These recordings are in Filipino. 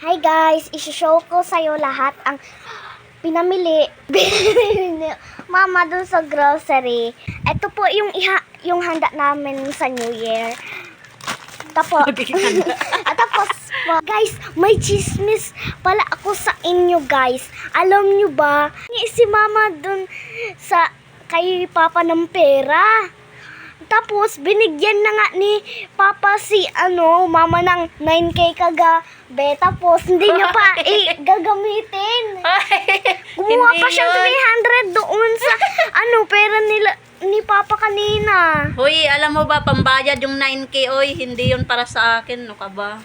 Hi guys, isi-show ko sa'yo lahat ang pinamili ni mama dun sa grocery. Ito po yung iha, yung handa namin sa New Year. Tapos, at tapos po, guys, may chismis pala ako sa inyo guys. Alam nyo ba, si mama dun sa kay papa ng pera. Tapos, binigyan na nga ni Papa si, ano, mama ng 9K kagabi. Tapos, hindi niya pa i- gagamitin. Kumuha pa siyang 300 doon sa, ano, pera nila, ni Papa kanina. Hoy, alam mo ba, pambayad yung 9K, oy, hindi yun para sa akin, no ka ba?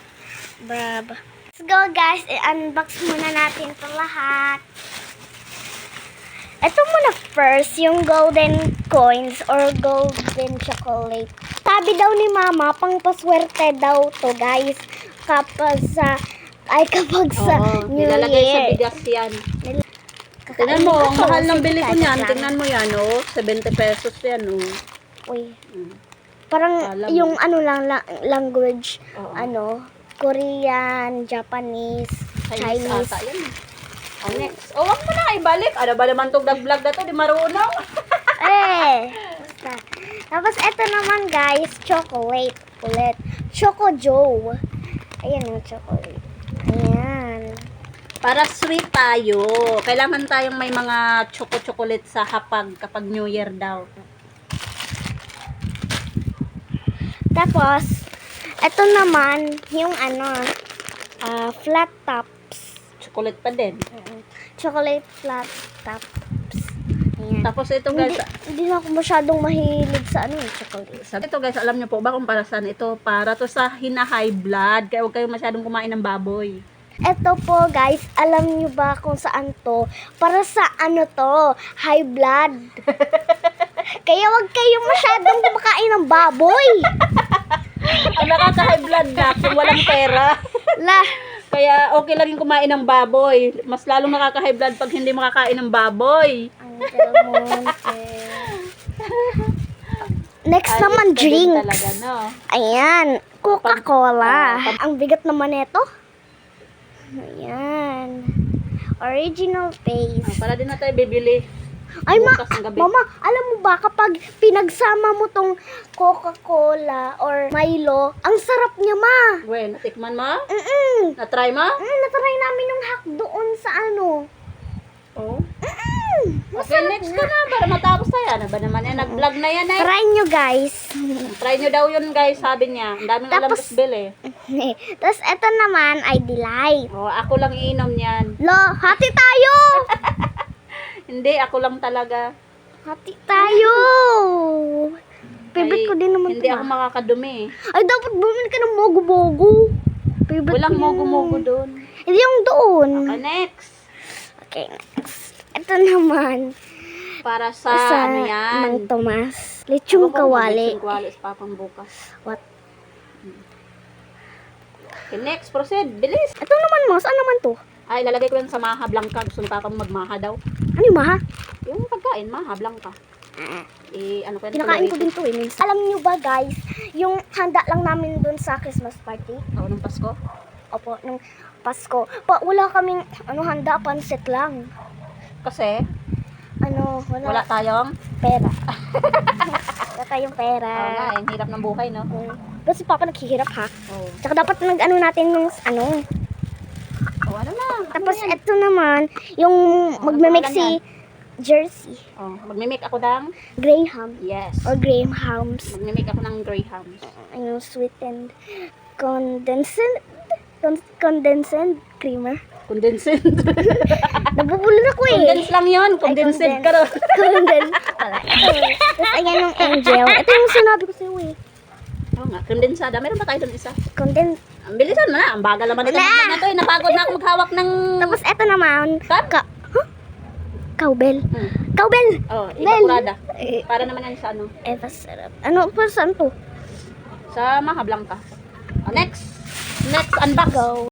Brab. Let's go, guys. I-unbox muna natin ito lahat. Ito muna first, yung golden coins or golden chocolate. Sabi daw ni mama, pang paswerte daw to guys. Kapag sa, ay kapag sa Oo, New nilalagay sa bigas yan. Kakain Tingnan mo, ang mahal ng bili ko niyan. Tingnan mo yan, oh. 70 pesos yan, oh. Uy, Mm. parang Alam mo. yung ano lang, la- language, Oo. ano, Korean, Japanese, Chinese, Chinese. ata yan. eh. Oh, next. Oh, wag mo na ibalik. Ano ba naman tong vlog na to? Di marunong. Eh, basta. Tapos, eto naman, guys, chocolate ulit. Choco Joe. Ayan yung chocolate. Ayan. Para sweet tayo. Kailangan tayong may mga choco-chocolate sa hapag kapag New Year daw. Tapos, eto naman, yung ano, ah, flat tops. Chocolate pa din. Chocolate flat tops. Ayan. Tapos ito guys, hindi na ako masyadong mahilig sa ano, yung chocolate. sabi ito guys, alam niyo po ba kung para saan ito? Para to sa hina-high blood. Kaya huwag kayong masyadong kumain ng baboy. Eto po guys, alam nyo ba kung saan to? Para sa ano to, high blood. Kaya wag kayong masyadong kumakain ng baboy. Ang nakaka-high blood na kung walang pera. La, Kaya okay lang yung kumain ng baboy. Mas lalong nakaka-high blood pag hindi makakain ng baboy. Monte. Next Ayos naman, ka din drinks. Talaga, no? Ayan, Coca-Cola. Pag- Ang bigat naman nito. Ayan. Original Ah, taste. para din na tayo bibili. Ay, ma, bukas ng gabi. mama, alam mo ba kapag pinagsama mo tong Coca-Cola or Milo, ang sarap niya, ma. Well, natikman mo? Mm-mm. Na-try mo? Mm, natry namin yung hack doon sa ano. Oo. Okay, next ko na. Para matapos na yan. Ano ba naman yan? Nag-vlog na yan eh. Try nyo, guys. Try nyo daw yun guys, sabi niya. Ang daming alam Tapos- bill eh. Tapos, eto naman ay delight. Oh, ako lang iinom yan. Lo, hati tayo! Hindi, ako lang talaga. Hati tayo! Favorite Ay, ko din naman Hindi to, ako ma. makakadumi. Ay, dapat bumili ka ng mogo-mogo. Favorite Walang ko yun. mogo-mogo doon. Hindi yung doon. Okay, next. Okay, next. Ito naman. Para sa, sa ano yan? Mang Tomas. Lechong kawali. Lechong kawali sa papang bukas. What? Okay, next. Proceed. Bilis. Ito naman, mo. Saan naman to? Ay, lalagay ko yan sa maha blanca. Gusto nyo kang magmaha daw. Ano yung maha? Yung pagkain, maha blanca. Eh, ano ko? Kinakain ko din to eh. minsan. Alam niyo ba guys, yung handa lang namin dun sa Christmas party. Oo, nung Pasko. Opo, nung Pasko. Pa, wala kaming ano handa, pansit lang. Kasi, Ano, wala, wala tayong, pera. wala tayong pera. oo nga, eh, ang hirap ng buhay, no? Mm. Pero si Papa naghihirap ha. Oo. Tsaka dapat nag-ano natin nung ano. Oh, ano na? Tapos ano eto naman, yung magme-make ano si Jersey. Oh, magmimik ako ng, Graham. yes. Or Grahams. Magmimik ako ng Grahams. Ano, sweetened condensed con- condensed creamer. Condensed. Nabubulol lang yun. Condensed condense. ka ron. Condensed pala. Tapos ayan yung angel. Ito yung sinabi ko sa'yo eh. Oo nga, condensada. Meron ba tayo doon isa? Condensed. Ang bilisan mo na. Ang bagal naman ito. Wala. na to eh. Napagod na ako maghawak ng... Tapos eto naman. Cup? Ka huh? Cowbell. Hmm. Cowbell! Oh, Bell. ibakurada. Eh, Para naman yan sa ano. eh, masarap. Ano, pa saan to? Sa Maha Blanca. Oh, next. Next, unbox. Go.